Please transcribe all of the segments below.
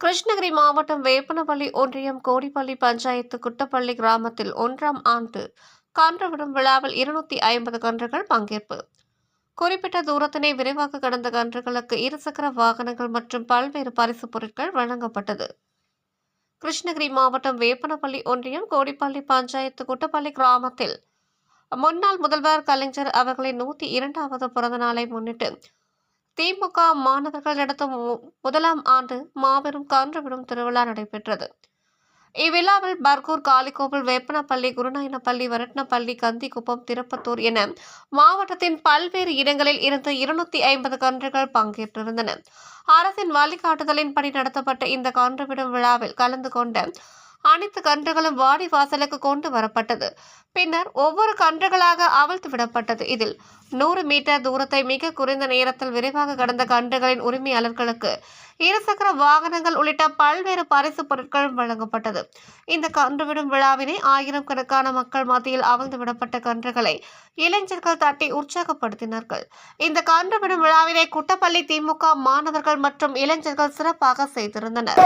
கிருஷ்ணகிரி மாவட்டம் வேப்பனப்பள்ளி ஒன்றியம் கோடிப்பள்ளி பஞ்சாயத்து குட்டப்பள்ளி கிராமத்தில் ஒன்றாம் ஆண்டு கன்றுவிடும் விழாவில் இருநூத்தி ஐம்பது கன்றுகள் பங்கேற்பு. குறிப்பிட்ட தூரத்தினை விரைவாக கடந்த கன்றுகளுக்கு இருசக்கர வாகனங்கள் மற்றும் பல்வேறு பரிசுப் பொருட்கள் வழங்கப்பட்டது. கிருஷ்ணகிரி மாவட்டம் வேப்பனப்பள்ளி ஒன்றியம் கோடிப்பள்ளி பஞ்சாயத்து குட்டப்பள்ளி கிராமத்தில். முன்னாள் முதல்வர் கலைஞர் அவர்களின் நூற்றி இரண்டாவது பிறந்த நாளை முன்னிட்டு திமுக மாணவர்கள் நடத்தும் மு- முதலாம் ஆண்டு மாபெரும் கன்றுவிடும் திருவிழா நடைபெற்றது. இவ்விழாவில் பர்கூர் காளிக்கோவில் வேப்பனப்பள்ளி குருநாயனப்பள்ளி வரட்னப்பள்ளி கந்திக்குப்பம் திருப்பத்தூர் என மாவட்டத்தின் பல்வேறு இடங்களில் இருந்து இருநூத்தி ஐம்பது கன்றுகள் பங்கேற்றிருந்தன. அரசின் வழிகாட்டுதலின்படி நடத்தப்பட்ட இந்த கன்றுவிடும் விழாவில் கலந்து கொண்ட அனைத்து கன்றுகளும் வாடி வாசலுக்கு கொண்டு வரப்பட்டது. பின்னர் ஒவ்வொரு கன்றுகளாக அவிழ்த்து விடப்பட்டது. இதில் நூறு மீட்டர் தூரத்தை மிக குறைந்த நேரத்தில் விரைவாக கடந்த கன்றுகளின் உரிமையாளர்களுக்கு இருசக்கர வாகனங்கள் உள்ளிட்ட பல்வேறு பரிசு பொருட்கள் வழங்கப்பட்டது. இந்த கன்றுவிடும் விழாவினை ஆயிரம் கணக்கான மக்கள் மத்தியில் அவிழ்ந்து விடப்பட்ட கன்றுகளை இளைஞர்கள் தட்டி உற்சாகப்படுத்தினார்கள். இந்த கன்றுவிடும் விழாவினை குட்டப்பள்ளி திமுக மாணவர்கள் மற்றும் இளைஞர்கள் சிறப்பாக செய்திருந்தனர்.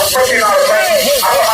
appropriate amount of money.